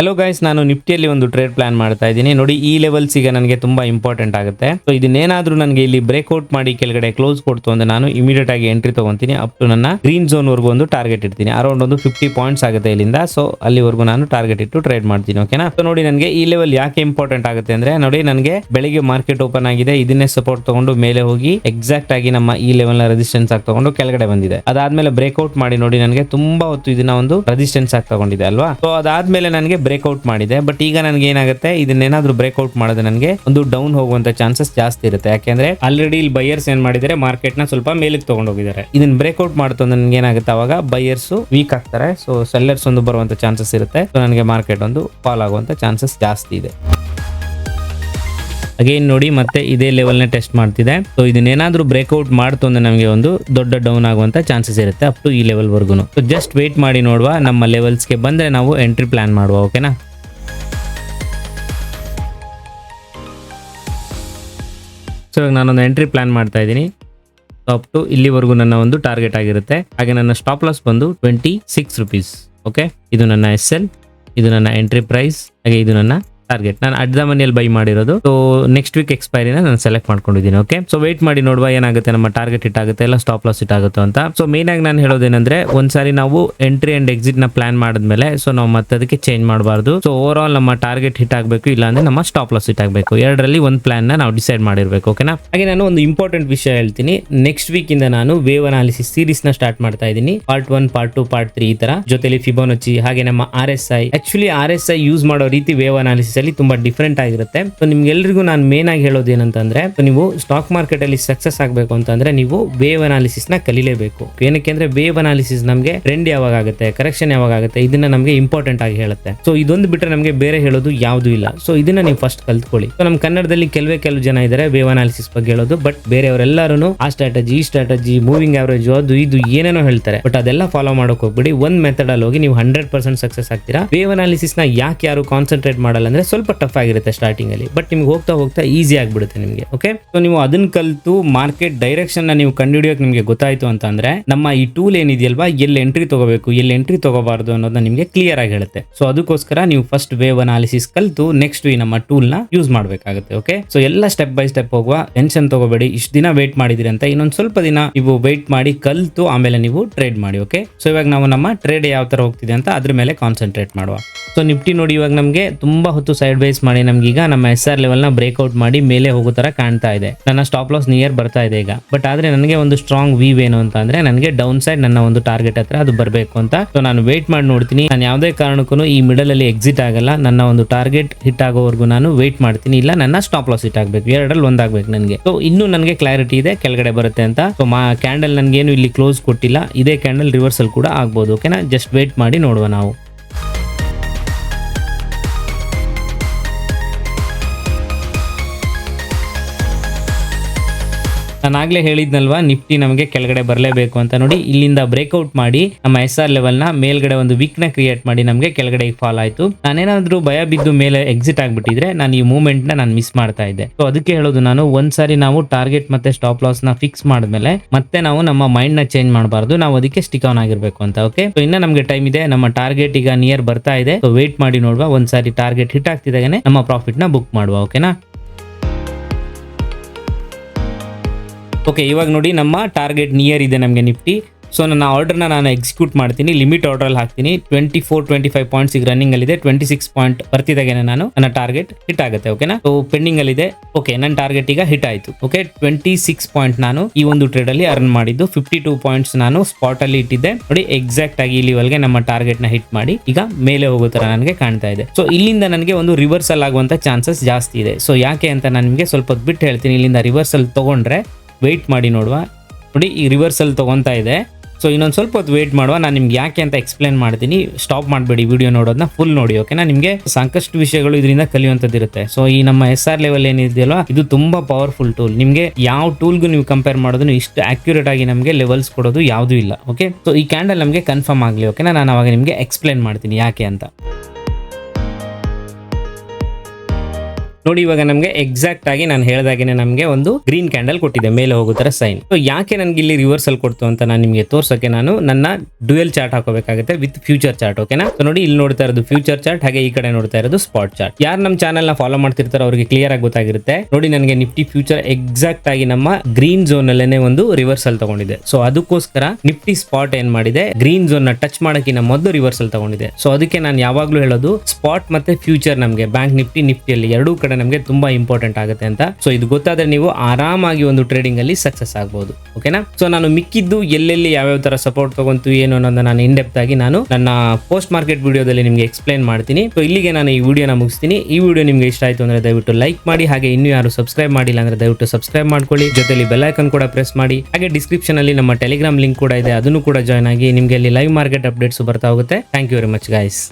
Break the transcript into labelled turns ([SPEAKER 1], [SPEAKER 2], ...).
[SPEAKER 1] Hello guys ನಾನು ನಿಫ್ಟಿಯಲ್ಲಿ ಒಂದು trade plan ಮಾಡ್ತಾ ಇದ್ದೀನಿ. ನೋಡಿ, ಈ ಲೆವೆಲ್ಸ್ ಈಗ ನನಗೆ ತುಂಬಾ ಇಂಪಾರ್ಟೆಂಟ್ ಆಗುತ್ತೆ. ಸೊ ಇದನ್ನೇನಾದ್ರೂ ನನಗೆ ಇಲ್ಲಿ ಬ್ರೇಕ್ಔಟ್ ಮಾಡಿ ಕೆಳಗಡೆ ಕ್ಲೋಸ್ ಕೊಡ್ತು ಅಂದ್ರೆ ನಾನು ಇಮಿಡಿಯೇಟ್ ಆಗಿ ಎಂಟ್ರಿ ತಗೊಂತೀನಿ. ಅಪ್ ಟು ನನ್ನ ಗ್ರೀನ್ ಝೋನ್ ವರ್ಗೂ ಒಂದು ಟಾರ್ಗೆಟ್ ಇಡ್ತೀನಿ. ಅರೌಂಡ್ ಒಂದು ಫಿಫ್ಟಿ ಪಾಯಿಂಟ್ಸ್ ಆಗುತ್ತೆ ಇಲ್ಲಿಂದ. ಸೊ ಅಲ್ಲಿವರೆಗೂ ನಾನು ಟಾರ್ಗೆಟ್ ಇಟ್ಟು ಟ್ರೇಡ್ ಮಾಡ್ತೀನಿ ಓಕೆನಾ ಸೊ ನೋಡಿ, ನನಗೆ ಈ ಲೆವೆಲ್ ಯಾಕೆ ಇಂಪಾರ್ಟೆಂಟ್ ಆಗುತ್ತೆ ಅಂದ್ರೆ, ನೋಡಿ, ನನಗೆ ಬೆಳಿಗ್ಗೆ ಮಾರ್ಕೆಟ್ ಓಪನ್ ಆಗಿದೆ. ಇದನ್ನೇ ಸಪೋರ್ಟ್ ತಗೊಂಡು ಮೇಲೆ ಹೋಗಿ ಎಕ್ಸಾಕ್ಟ್ ಆಗಿ ನಮ್ಮ ಈ ಲೆವೆಲ್ನ ರೆಸಿಸ್ಟೆನ್ಸ್ ಆಗಿ ತಗೊಂಡು ಕೆಳಗಡೆ ಬಂದಿದೆ. ಅದಾದ್ಮೇಲೆ ಬ್ರೇಕ್ಔಟ್ ಮಾಡಿ ನೋಡಿ, ನನಗೆ ತುಂಬಾ ಹೊತ್ತು ಇದನ್ನ ಒಂದು ರೆಸಿಸ್ಟೆನ್ಸ್ ಆಗಿ ತಗೊಂಡಿದೆ, ಅಲ್ವಾ? ಸೊ ಅದಾದ್ಮೇಲೆ ನನಗೆ ಬ್ರೇಕ್ಔಟ್ ಮಾಡಿದೆ. ಬಟ್ ಈಗ ನನಗೆ ಏನಾಗುತ್ತೆ, ಇದನ್ನೇನಾದ್ರೂ ಬ್ರೇಕ್ಔಟ್ ಮಾಡಿದ್ರೆ ನನಗೆ ಒಂದು ಡೌನ್ ಹೋಗುವಂತ ಚಾನ್ಸಸ್ ಜಾಸ್ತಿ ಇರುತ್ತೆ. ಯಾಕೆಂದ್ರೆ ಆಲ್ರೆಡಿ ಇಲ್ಲಿ ಬೈಯರ್ಸ್ ಏನ್ ಮಾಡಿದ್ದಾರೆ ಮಾರ್ಕೆಟ್ನ ಸ್ವಲ್ಪ ಮೇಲಕ್ಕೆ ತಗೊಂಡು ಹೋಗಿದ್ದಾರೆ ಇದನ್ನ ಬ್ರೇಕ್ಔಟ್ ಮಾಡ್ತು ಅಂದ್ರೆ ನನಗೆ ಏನಾಗುತ್ತೆ ಅವಾಗ ಬೈಯರ್ಸ್ ವೀಕ್ ಆಗ್ತಾರೆ. ಸೊ ಸೆಲ್ಲರ್ಸ್ ಒಂದು ಬರುವಂತ ಚಾನ್ಸಸ್ ಇರುತ್ತೆ. ಸೊ ನನಗೆ ಮಾರ್ಕೆಟ್ ಒಂದು ಫಾಲ್ ಆಗುವಂತ ಚಾನ್ಸಸ್ ಜಾಸ್ತಿ ಇದೆ. ಅಗೇನ್ ನೋಡಿ, ಮತ್ತೆ ಇದೇ ಲೆವೆಲ್ನ ಟೆಸ್ಟ್ ಮಾಡ್ತಿದೆ. ಸೊ ಇದನ್ನೇನಾದ್ರೂ ಬ್ರೇಕ್ಔಟ್ ಮಾಡ್ತು ಅಂದ್ರೆ ನಮಗೆ ಒಂದು ದೊಡ್ಡ ಡೌನ್ ಆಗುವಂತ ಚಾನ್ಸಸ್ ಇರುತ್ತೆ ಅಪ್ ಟು ಈ ಲೆವೆಲ್ ವರ್ಗು ಸೊ ಜಸ್ಟ್ ವೇಟ್ ಮಾಡಿ ನೋಡುವ, ನಮ್ಮ ಲೆವೆಲ್ಸ್ಗೆ ಬಂದ್ರೆ ನಾವು ಎಂಟ್ರಿ ಪ್ಲಾನ್ ಮಾಡುವ ಓಕೆನಾ ಸೊ ನಾನೊಂದು ಎಂಟ್ರಿ ಪ್ಲಾನ್ ಮಾಡ್ತಾ ಇದ್ದೀನಿ. ಅಪ್ ಟು ಇಲ್ಲಿವರೆಗೂ ನನ್ನ ಒಂದು ಟಾರ್ಗೆಟ್ ಆಗಿರುತ್ತೆ. ಹಾಗೆ ನನ್ನ ಸ್ಟಾಪ್ ಲಾಸ್ ಬಂದು ಟ್ವೆಂಟಿ ಸಿಕ್ಸ್ ರುಪೀಸ್ ಓಕೆ ಇದು ನನ್ನ ಎಸ್ ಎಲ್ ಇದು ನನ್ನ ಎಂಟ್ರಿ ಪ್ರೈಸ್ ಹಾಗೆ ಇದು ನನ್ನ ಟಾರ್ಗೆಟ್ ನಾನು ಅಡ್ಡ ಮನೆಯಲ್ಲಿ ಬೈ ಮಾಡಿರೋದು. ಸೊ ನೆಕ್ಸ್ಟ್ ವೀಕ್ ಎಕ್ಸ್ಪೈರಿನ ನಾನು ಸೆಲೆಕ್ಟ್ ಮಾಡ್ಕೊಂಡಿದ್ದೀನಿ ಓಕೆ ಸೊ ವೇಟ್ ಮಾಡಿ ನೋಡುವ ಏನಾಗುತ್ತೆ, ನಮ್ಮ ಟಾರ್ಗೆಟ್ ಹಿಟ್ ಆಗುತ್ತೆ, ಎಲ್ಲ ಸ್ಟಾಪ್ ಲಾಸ್ ಹಿಟ್ ಆಗುತ್ತೆ ಅಂತ. ಸೊ ಮೇನ್ ಆಗಿ ನಾನು ಹೇಳೋದೇನಂದ್ರೆ, ಒಂದ್ಸಾರಿ ನಾವು ಎಂಟ್ರಿ ಅಂಡ್ ಎಕ್ಸಿಟ್ನ ಪ್ಲಾನ್ ಮಾಡಿದ್ಮೇಲೆ ಸೊ ನಾವು ಮತ್ತೆ ಅದಕ್ಕೆ ಚೇಂಜ್ ಮಾಡಬಾರ್ದು. ಸೊ ಓವರ್ ಆಲ್ ನಮ್ಮ ಟಾರ್ಗೆಟ್ ಹಿಟ್ ಆಗಬೇಕು ಇಲ್ಲ ಅಂದ್ರೆ ನಮ್ಮ ಸ್ಟಾಪ್ ಲಾಸ್ ಹಿಟ್ ಆಗಬೇಕು. ಎರಡರಲ್ಲಿ ಒಂದು ಪ್ಲಾನ್ನ ನಾವು ಡಿಸೈಡ್ ಮಾಡಿರ್ಬೇಕು ಓಕೆನಾ ಹಾಗೆ ನಾನು ಒಂದು ಇಂಪಾರ್ಟೆಂಟ್ ವಿಷಯ ಹೇಳ್ತೀನಿ. ನೆಕ್ಸ್ಟ್ ವೀಕ್ ಇಂದ ನಾನು ವೇವ್ ಅನಾಲಿಸಿಸ್ ಸೀರೀಸ್ನ ಸ್ಟಾರ್ಟ್ ಮಾಡ್ತಾ ಇದ್ದೀನಿ. Part one part two part three ಈ ತರ. ಜೊತೆಲಿ ಫಿಬೋನಚಿ ಹಾಗೆ ನಮ್ಮ R S I actually R S I use ಮಾಡೋ ರೀತಿ ವೇವ್ ಅನಾಲಿಸಿಸ್ ಅಲ್ಲಿ ತುಂಬಾ ಡಿಫ್ರೆಂಟ್ ಆಗಿರುತ್ತೆ. ಸೊ ನಿಮ್ಗೆಲ್ರಿಗೂ ನಾನು ಮೇನ್ ಆಗಿ ಹೇಳೋದು ಏನಂತಂದ್ರೆ ನೀವು ಸ್ಟಾಕ್ ಮಾರ್ಕೆಟ್ ಅಲ್ಲಿ ಸಕ್ಸಸ್ ಆಗಬೇಕು ಅಂತಂದ್ರೆ ನೀವು ವೇವ್ ಅನಾಲಿಸಿಸ್ನ ಕಲಿಲೇಬೇಕು. ಏನಕ್ಕೆ ಅಂದ್ರೆ ವೇವ್ ಅನಾಲಿಸಿಸ್ ನಮಗೆ ಟ್ರೆಂಡ್ ಯಾವಾಗ ಆಗುತ್ತೆ ಕರೆಕ್ಷನ್ ಯಾವಾಗ ಆಗುತ್ತೆ, ಇದನ್ನ ನಮಗೆ ಇಂಪಾರ್ಟೆಂಟ್ ಆಗಿ ಹೇಳುತ್ತೆ. ಸೊ ಇದೊಂದು ಬಿಟ್ಟರೆ ನಮಗೆ ಬೇರೆ ಹೇಳೋದು ಯಾವುದು ಇಲ್ಲ. ಸೊ ಇದನ್ನ ನೀವು ಫಸ್ಟ್ ಕಲ್ತ್ಕೊಳ್ಳಿ. ಸೊ ನಮ್ಮ ಕನ್ನಡದಲ್ಲಿ ಕೆಲವೇ ಕೆಲವು ಜನ ಇದ್ದಾರೆ ವೇವ್ ಅನಾಲಿಸಿಸ್ ಬಗ್ಗೆ ಹೇಳೋದು ಬಟ್ ಬೇರೆಯವರೆಲ್ಲರೂ ಆ ಸ್ಟ್ರಾಟಜಿ ಈ ಸ್ಟ್ರಾಟಜಿ ಮೂವಿಂಗ್ ಆವರೇಜ್ ಅದು ಇದು ಏನೇನೋ ಹೇಳ್ತಾರೆ. ಬಟ್ ಅದೆಲ್ಲ ಫಾಲೋ ಮಾಡೋಕೆ ಹೋಗ್ಬಿಡಿ. ಒಂದ್ ಮೆಥಡ್ ಅಲ್ಲಿ ಹೋಗಿ ನೀವು ಹಂಡ್ರೆಡ್ ಪರ್ಸೆಂಟ್ ಸಕ್ಸಸ್ ಆಗ್ತೀರಾ. ವೇವ್ ಅನಾಲಿಸಿಸ್ನ ಯಾಕೆ ಯಾರು ಕಾನ್ಸಂಟ್ರೇಟ್ ಮಾಡಲ್ಲ ಅಂದ್ರೆ ಸ್ವಲ್ಪ ಟಫ್ ಆಗಿರುತ್ತೆ ಸ್ಟಾರ್ಟಿಂಗ್ ಅಲ್ಲಿ ಬಟ್ ನಿಮ್ಗೆ ಹೋಗ್ತಾ ಹೋಗ್ತಾ ಈಸಿ ಆಗಿಬಿಡುತ್ತೆ ನಿಮಗೆ ಓಕೆ ಸೊ ನೀವು ಅದನ್ನ ಕಲಿತು ಮಾರ್ಕೆಟ್ ಡೈರೆಕ್ಷನ್ನ ನೀವು ಕಂಡುಹಿಡಿಯೋಕೆ ನಿಮಗೆ ಗೊತ್ತಾಯ್ತು ಅಂತ ಅಂದ್ರೆ ನಮ್ಮ ಈ ಟೂಲ್ ಏನಿದೆಯಲ್ವಾ, ಎಲ್ಲಿ ಎಂಟ್ರಿ ತಗೋಬೇಕು, ಎಲ್ಲಿ ಎಂಟ್ರಿ ತಗೋಬಾರ್ದು ಅನ್ನೋದನ್ನ ನಿಮಗೆ ಕ್ಲಿಯರ್ ಆಗಿ ಹೇಳುತ್ತೆ. ಸೊ ಅದಕ್ಕೋಸ್ಕರ ನೀವು ಫಸ್ಟ್ ವೇವ್ ಅನಾಲಿಸಿಸ್ ಕಲಿತು ನೆಕ್ಸ್ಟ್ ಈ ನಮ್ಮ ಟೂಲ್ನ ಯೂಸ್ ಮಾಡಬೇಕಾಗುತ್ತೆ ಓಕೆ ಸೊ ಎಲ್ಲ ಸ್ಟೆಪ್ ಬೈ ಸ್ಟೆಪ್ ಹೋಗುವ ಟೆನ್ಷನ್ ತಗೋಬೇಡಿ, ಇಷ್ಟು ದಿನ ವೇಟ್ ಮಾಡಿದಿರಿ ಅಂತ ಇನ್ನೊಂದು ಸ್ವಲ್ಪ ದಿನ ನೀವು ವೇಟ್ ಮಾಡಿ ಕಲಿತು ಆಮೇಲೆ ನೀವು ಟ್ರೇಡ್ ಮಾಡಿ ಓಕೆ ಸೊ ಇವಾಗ ನಾವು ನಮ್ಮ ಟ್ರೇಡ್ ಯಾವ ತರ ಹೋಗ್ತಿದೆ ಅಂತ ಅದ್ರ ಮೇಲೆ ಕಾನ್ಸಂಟ್ರೇಟ್ ಮಾಡುವ. ಸೊ ನಿಫ್ಟಿ ನೋಡಿ ಇವಾಗ ನಮಗೆ ತುಂಬಾ ಹೊತ್ತು ಸೈಡ್ ವೈಸ್ ಮಾಡಿ ನಮ್ಗೆ ಈಗ ನಮ್ಮ ಎಸ್ ಆರ್ ಲೆವೆಲ್ನ ಬ್ರೇಕ್ಔಟ್ ಮಾಡಿ ಮೇಲೆ ಹೋಗೋ ತರ ಕಾಣ್ತಾ ಇದೆ. ನನ್ನ ಸ್ಟಾಪ್ ಲಾಸ್ ನಿಯರ್ ಬರ್ತಾ ಇದೆ ಈಗ. ಬಟ್ ಆದ್ರೆ ನನಗೆ ಒಂದು ಸ್ಟ್ರಾಂಗ್ ವೀವ್ ಏನು ಅಂತ ಅಂದ್ರೆ ನನಗೆ ಡೌನ್ ಸೈಡ್ ನನ್ನ ಒಂದು ಟಾರ್ಗೆಟ್ ಹತ್ರ ಅದು ಬರಬೇಕು ಅಂತ. ಸೊ ನಾನು ವೇಟ್ ಮಾಡಿ ನೋಡ್ತೀನಿ. ನಾನು ಯಾವುದೇ ಕಾರಣಕ್ಕೂ ಈ ಮಿಡಲ್ ಅಲ್ಲಿ ಎಕ್ಸಿಟ್ ಆಗಲ್ಲ. ನನ್ನ ಒಂದು ಟಾರ್ಗೆಟ್ ಹಿಟ್ ಆಗೋವರೆಗೂ ನಾನು ವೇಟ್ ಮಾಡ್ತೀನಿ. ಇಲ್ಲ, ನನ್ನ ಸ್ಟಾಪ್ ಲಾಸ್ ಹಿಟ್ ಆಗಬೇಕು. ಎರಡರಲ್ಲಿ ಒಂದಾಗಬೇಕು ನನಗೆ. ಸೊ ಇನ್ನೂ ನನಗೆ ಕ್ಲಾರಿಟಿ ಇದೆ. ಕೆಳಗಡೆ ಬರುತ್ತೆ ಅಂತ. ಸೊ ಮಾ ಕ್ಯಾಂಡಲ್ ನನಗೇನು ಇಲ್ಲಿ ಕ್ಲೋಸ್ ಕೊಟ್ಟಿಲ್ಲ. ಇದೇ ಕ್ಯಾಂಡಲ್ ರಿವರ್ಸಲ್ ಕೂಡ ಆಗ್ಬೋದು. ಓಕೆನಾ ಜಸ್ಟ್ ವೇಟ್ ಮಾಡಿ ನೋಡುವ ನಾವು. ನಾನು ಹೇಳಿದ್ನಲ್ವಾ, ನಿಫ್ಟಿ ನಮಗೆ ಕೆಳಗಡೆ ಬರಲೇಬೇಕು ಅಂತ ನೋಡಿ, ಇಲ್ಲಿಂದ ಬ್ರೇಕ್ಔಟ್ ಮಾಡಿ, ನಮ್ಮ ಎಸ್ ಆರ್ ಲೆವೆಲ್ನ ಮೇಲ್ಗಡೆ ಒಂದು ವೀಕ್ನ ಕ್ರಿಯೇಟ್ ಮಾಡಿ ನಮಗೆ ಕೆಳಗಡೆ ಫಾಲ್ ಆಯ್ತು. ನಾನೇನಾದ್ರೂ ಭಯ ಬಿದ್ದು ಮೇಲೆ ಎಕ್ಸಿಟ್ ಆಗ್ಬಿಟ್ಟಿದ್ರೆ, ನಾನು ಈ ಮೂವ್ಮೆಂಟ್ನ ನಾನು ಮಿಸ್ ಮಾಡ್ತಾ ಇದ್ದೆ. ಸೊ ಅದಕ್ಕೆ ಹೇಳೋದು ನಾನು, ಒಂದ್ಸಾರಿ ನಾವು ಟಾರ್ಗೆಟ್ ಮತ್ತೆ ಸ್ಟಾಪ್ ಲಾಸ್ನ ಫಿಕ್ಸ್ ಮಾಡಿದ್ಮೇಲೆ, ಮತ್ತೆ ನಾವು ನಮ್ಮ ಮೈಂಡ್ನ ಚೇಂಜ್ ಮಾಡಬಾರ್ದು. ನಾವು ಅದಕ್ಕೆ ಸ್ಟಿಕ್ ಆನ್ ಆಗಿರ್ಬೇಕು ಅಂತ ಓಕೆ ಸೊ ಇನ್ನ ನಮಗೆ ಟೈಮ್ ಇದೆ, ನಮ್ಮ ಟಾರ್ಗೆಟ್ ಈಗ ನಿಯರ್ ಬರ್ತಾ ಇದೆ. ಸೊ ವೇಟ್ ಮಾಡಿ ನೋಡುವ, ಒಂದ್ಸಾರಿ ಟಾರ್ಗೆಟ್ ಹಿಟ್ ಆಗ್ತಿದ್ದಾಗೆ ನಮ್ಮ ಪ್ರಾಫಿಟ್ನ ಬುಕ್ ಮಾಡುವ ಓಕೆನಾ ಓಕೆ ಇವಾಗ ನೋಡಿ ನಮ್ಮ ಟಾರ್ಗೆಟ್ ನಿಯರ್ ಇದೆ ನಮಗೆ ನಿಫ್ಟಿ ಸೊ ನನ್ನ ಆರ್ಡರ್ನ ನಾನು ಎಕ್ಸಿಕ್ಯೂಟ್ ಮಾಡ್ತೀನಿ. ಲಿಮಿಟ್ ಆರ್ಡ್ರಲ್ಲಿ ಹಾಕ್ತೀನಿ. Twenty four twenty five points ಈಗ ರನ್ನಿಂಗ್ ಅಲ್ಲಿ ಇದೆ ಟ್ವೆಂಟಿ ಸಿಕ್ಸ್ ಪಾಯಿಂಟ್ ಬರ್ತಿದ್ದಾಗೆ ನಾನು. ನನ್ನ ಟಾರ್ಗೆಟ್ ಹಿಟ್ ಆಗುತ್ತೆ ಓಕೆನಾ ಸೊ ಪೆಂಡಿಂಗ್ ಅಲ್ಲಿ ಇದೆ ಓಕೆ ನನ್ನ ಟಾರ್ಗೆಟ್ ಈಗ ಹಿಟ್ ಆಯಿತು ಓಕೆ ಟ್ವೆಂಟಿ ಸಿಕ್ಸ್ ಪಾಯಿಂಟ್ ನಾನು ಈ ಒಂದು ಟ್ರೇಡ್ ಅಲ್ಲಿ ಅರ್ನ್ ಮಾಡಿದ್ದು. ಫಿಫ್ಟಿ ಟೂ ಪಾಯಿಂಟ್ಸ್ ನಾನು ಸ್ಪಾಟ್ ಅಲ್ಲಿ ಇಟ್ಟಿದ್ದೆ. ನೋಡಿ ಎಕ್ಸಾಕ್ಟ್ ಆಗಿ ಇಲ್ಲಿ ಲೆವೆಲ್ಗೆ ನಮ್ಮ ಟಾರ್ಗೆಟ್ನ ಹಿಟ್ ಮಾಡಿ ಈಗ ಮೇಲೆ ಹೋಗೋ ತರ ನನಗೆ ಕಾಣ್ತಾ ಇದೆ. ಸೊ ಇಲ್ಲಿಂದ ನನಗೆ ಒಂದು ರಿವರ್ಸಲ್ ಆಗುವಂತ ಚಾನ್ಸಸ್ ಜಾಸ್ತಿ ಇದೆ. ಸೊ ಯಾಕೆ ಅಂತ ನಾನು ನಿಮಗೆ ಸ್ವಲ್ಪ ಬಿಟ್ಟು ಹೇಳ್ತೀನಿ. ಇಲ್ಲಿಂದ ರಿವರ್ಸಲ್ ತಗೊಂಡ್ರೆ ವೆಯ್ಟ್ ಮಾಡಿ ನೋಡುವ. ನೋಡಿ, ಈ ರಿವರ್ಸಲ್ ತೊಗೊತಾ ಇದೆ. ಸೊ ಇನ್ನೊಂದು ಸ್ವಲ್ಪ ಹೊತ್ತು ವೇಟ್ ಮಾಡುವ. ನಾನು ನಿಮ್ಗೆ ಯಾಕೆ ಅಂತ ಎಕ್ಸ್ಪ್ಲೇನ್ ಮಾಡ್ತೀನಿ. ಸ್ಟಾಪ್ ಮಾಡಬೇಡಿ ವಿಡಿಯೋ ನೋಡೋದನ್ನ ಫುಲ್ ನೋಡಿ ಓಕೆನಾ ನಿಮಗೆ ಸಾಕಷ್ಟು ವಿಷಯಗಳು ಇದರಿಂದ ಕಲಿಯುವಂಥದ್ದಿರುತ್ತೆ. ಸೊ ಈ ನಮ್ಮ ಎಸ್ ಆರ್ ಲೆವೆಲ್ ಏನಿದೆಯಲ್ಲ ಇದು ತುಂಬಾ ಪವರ್ಫುಲ್ ಟೂಲ್ ನಿಮಗೆ ಯಾವ ಟೂಲ್ಗೂ ನೀವು ಕಂಪೇರ್ ಮಾಡೋದನ್ನು ಇಷ್ಟು ಆಕ್ಯುರೇಟ್ ಆಗಿ ನಮಗೆ ಲೆವೆಲ್ಸ್ ಕೊಡೋದು ಯಾವುದೂ ಇಲ್ಲ ಓಕೆ ಸೊ ಈ ಕ್ಯಾಂಡಲ್ ನಮಗೆ ಕನ್ಫರ್ಮ್ ಆಗಲಿ ಓಕೆನಾ ನಾನು ಅವಾಗ ನಿಮಗೆ ಎಕ್ಸ್ಪ್ಲೇನ್ ಮಾಡ್ತೀನಿ ಯಾಕೆ ಅಂತ. ನೋಡಿ, ಇವಾಗ ನಮಗೆ ಎಕ್ಸಾಕ್ಟ್ ಆಗಿ ನಾನು ಹೇಳಿದಾಗೇನೆ ನಮಗೆ ಒಂದು ಗ್ರೀನ್ ಕ್ಯಾಂಡಲ್ ಕೊಟ್ಟಿದೆ, ಮೇಲೆ ಹೋಗೋ ತರ ಸೈನ್ ಸೊ ಯಾಕೆ ನನಗೆ ಇಲ್ಲಿ ರಿವರ್ಸಲ್ ಕೊಡ್ತು ಅಂತ ನಾನು ನಿಮಗೆ ತೋರ್ಸೋಕೆ ನಾನು ನನ್ನ ಡ್ಯುಯಲ್ ಚಾರ್ಟ್ ಹಾಕೋಬೇಕಾಗುತ್ತೆ ವಿತ್ ಫ್ಯೂಚರ್ ಚಾರ್ಟ್ ಓಕೆನಾ ನೋಡಿ, ಇಲ್ಲಿ ನೋಡ್ತಾ ಇರೋದು ಫ್ಯೂಚರ್ ಚಾರ್ಟ್ ಹಾಗೆ ಈ ಕಡೆ ನೋಡ್ತಾ ಇರೋದು ಸ್ಪಾಟ್ ಚಾರ್ಟ್ ಯಾರು ನಮ್ಮ ಚಾನಲ್ನ ಫಾಲೋ ಮಾಡ್ತಿರ್ತಾರೋ ಅವರಿಗೆ ಕ್ಲಿಯರ್ ಆಗಿ ಗೊತ್ತಾಗಿರುತ್ತೆ. ನೋಡಿ, ನನಗೆ ನಿಫ್ಟಿ ಫ್ಯೂಚರ್ ಎಕ್ಸಾಕ್ಟ್ ಆಗಿ ನಮ್ಮ ಗ್ರೀನ್ ಝೋನ್ ಅಲ್ಲೇನೆ ಒಂದು ರಿವರ್ಸಲ್ ತಗೊಂಡಿದೆ. ಸೊ ಅದಕ್ಕೋಸ್ಕರ ನಿಫ್ಟಿ ಸ್ಪಾಟ್ ಏನ್ ಮಾಡಿದೆ? ಗ್ರೀನ್ ಝೋನ್ನ ಟಚ್ ಮಾಡೋಕ್ಕಿಂತ ಮೊದಲು ರಿವರ್ಸಲ್ ತಗೊಂಡಿದೆ. ಸೊ ಅದಕ್ಕೆ ನಾನು ಯಾವಾಗ್ಲೂ ಹೇಳೋದು ಸ್ಪಾಟ್ ಮತ್ತೆ ಫ್ಯೂಚರ್ ನಮಗೆ. ಬ್ಯಾಂಕ್ ನಿಫ್ಟಿ ನಿಫ್ಟಿಯಲ್ಲಿ ಎರಡೂ ಕಡೆ ನಮಗೆ ತುಂಬಾ ಇಂಪಾರ್ಟೆಂಟ್ ಆಗುತ್ತೆ ಅಂತ. ಸೊ ಇದು ಗೊತ್ತಾದ್ರೆ ನೀವು ಆರಾಮಾಗಿ ಒಂದು ಟ್ರೇಡಿಂಗ್ ಅಲ್ಲಿ ಸಕ್ಸಸ್ ಆಗಬಹುದು ಓಕೆನಾ ಸೊ ನಾನು ಮಿಕ್ಕಿದ್ದು ಎಲ್ಲೆಲ್ಲಿ ಯಾವ್ಯಾವ ತರ ಸಪೋರ್ಟ್ ತಗೊಂತು ಏನು ಅನ್ನೋದನ್ನ ನಾನು ಇನ್ ಡೆಪ್ತ್ ಆಗಿ ನಾನು ನನ್ನ ಪೋಸ್ಟ್ ಮಾರ್ಕೆಟ್ ವಿಡಿಯೋದಲ್ಲಿ ನಿಮಗೆ ಎಕ್ಸ್ಪ್ಲೈನ್ ಮಾಡ್ತೀನಿ. ಸೊ ಇಲ್ಲಿಗೆ ನಾನು ಈ ವಿಡಿಯೋನ ಮುಗಿಸ್ತೀನಿ. ಈ ವಿಡಿಯೋ ನಿಮಗೆ ಇಷ್ಟ ಆಯ್ತು ಅಂದ್ರೆ ದಯವಿಟ್ಟು ಲೈಕ್ ಮಾಡಿ, ಹಾಗೆ ಇನ್ನೂ ಯಾರು ಸಬ್ಸ್ಕ್ರೈಬ್ ಮಾಡಿಲ್ಲ ಅಂದ್ರೆ ದಯವಿಟ್ಟು ಸಬ್ಸ್ಕ್ರೈಬ್ ಮಾಡ್ಕೊಳ್ಳಿ. ಜೊತೆಲಿ ಬೆಲ್ ಐಕನ್ ಕೂಡ ಪ್ರೆಸ್ ಮಾಡಿ. ಹಾಗೆ ಡಿಸ್ಕ್ರಿಪ್ಷನ್ ಅಲ್ಲಿ ನಮ್ಮ ಟೆಲಿಗ್ರಾಮ್ ಲಿಂಕ್ ಕೂಡ ಇದೆ. ಅದನ್ನು ಕೂಡ ಜಾಯ್ನ್ ಆಗಿ ನಿಮಗೆ ಅಲ್ಲಿ ಲೈವ್ ಮಾರ್ಕೆಟ್ ಅಪ್ಡೇಟ್ಸ್ ಬರ್ತಾ ಹೋಗುತ್ತೆ. Thank you very much guys